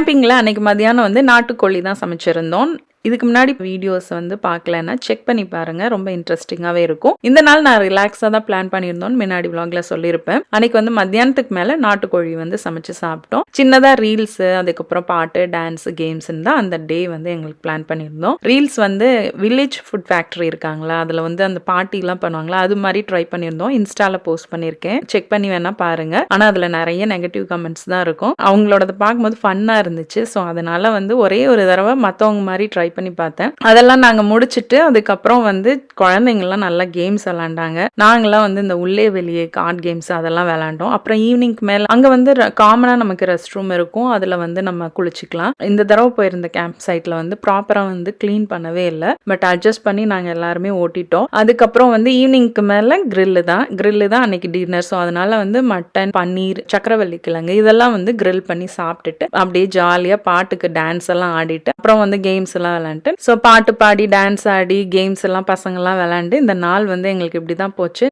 கேம்பிங்கில் அன்னைக்கு மதியானம் வந்து நாட்டுக்கோழி தான் சமைச்சிருந்தோம். இதுக்கு முன்னாடி வீடியோஸ் வந்து பார்க்கலன்னா செக் பண்ணி பாருங்க. ரொம்ப இன்ட்ரெஸ்டிங்காகவே இருக்கும். இந்த நாள் நான் ரிலாக்ஸாக தான் பிளான் பண்ணியிருந்தோன்னு முன்னாடி vlogல சொல்லியிருப்பேன். அன்னைக்கு வந்து மத்தியானத்துக்கு மேலே நாட்டுக்கோழி வந்து சமைச்சு சாப்பிட்டோம். சின்னதாக ரீல்ஸு அதுக்கப்புறம் பாட்டு டான்ஸ் கேம்ஸ்ன்னு தான் அந்த டே வந்து எங்களுக்கு பிளான் பண்ணியிருந்தோம். ரீல்ஸ் வந்து வில்லேஜ் ஃபுட் ஃபேக்ட்ரி இருக்காங்களா அதில் வந்து அந்த பார்ட்டிலாம் பண்ணுவாங்களா அது மாதிரி ட்ரை பண்ணியிருந்தோம். இன்ஸ்டாவில் போஸ்ட் பண்ணியிருக்கேன். செக் பண்ணி வேணால் பாருங்க. ஆனால் அதில் நிறைய நெகட்டிவ் கமெண்ட்ஸ் தான் இருக்கும். அவங்களோடத பார்க்கும்போது ஃபன்னாக இருந்துச்சு. ஸோ அதனால் வந்து ஒரே ஒரு தடவை மற்றவங்க மாதிரி ட்ரை பண்ணி பார்த்தேன். அதெல்லாம் நாங்கள் முடிச்சுட்டு அதுக்கப்புறம் வந்து குழந்தைங்கள்லாம் நல்லா கேம்ஸ் விளாண்டாங்க. நாங்களாம் வந்து இந்த உள்ளே வெளியே கார்ட் கேம்ஸ் அதெல்லாம் விளாண்டோம். அப்புறம் ஈவினிங்க்கு மேலே அங்கே வந்து காமனாக நமக்கு ரெஸ்ட் ரூம் இருக்கும். அதில் வந்து நம்ம குளிச்சுக்கலாம். இந்த தடவை போயிருந்த கேம்ப் சைட்டில் வந்து ப்ராப்பராக வந்து க்ளீன் பண்ணவே இல்லை. பட் அட்ஜஸ்ட் பண்ணி நாங்கள் எல்லாருமே ஓட்டிட்டோம். அதுக்கப்புறம் வந்து ஈவினிங்க்கு மேலே கிரில்லு தான். கிரில்லு தான் அன்னைக்கு டின்னர் ஸோ அதனால வந்து மட்டன் பன்னீர் சக்கரவள்ளி கிழங்கு இதெல்லாம் வந்து க்ரில் பண்ணி சாப்பிட்டுட்டு அப்படியே ஜாலியாக பாட்டுக்கு டான்ஸ் எல்லாம் ஆடிட்டு அப்புறம் வந்து கேம்ஸ் எல்லாம் விளாண்டுட்டு ஸோ பாட்டு பாடி டான்ஸ் ஆடி கேம்ஸ் எல்லாம் பசங்கள்லாம் விளாண்டு இந்த நாள் வந்து எங்களுக்கு இப்படி தான் போச்சு.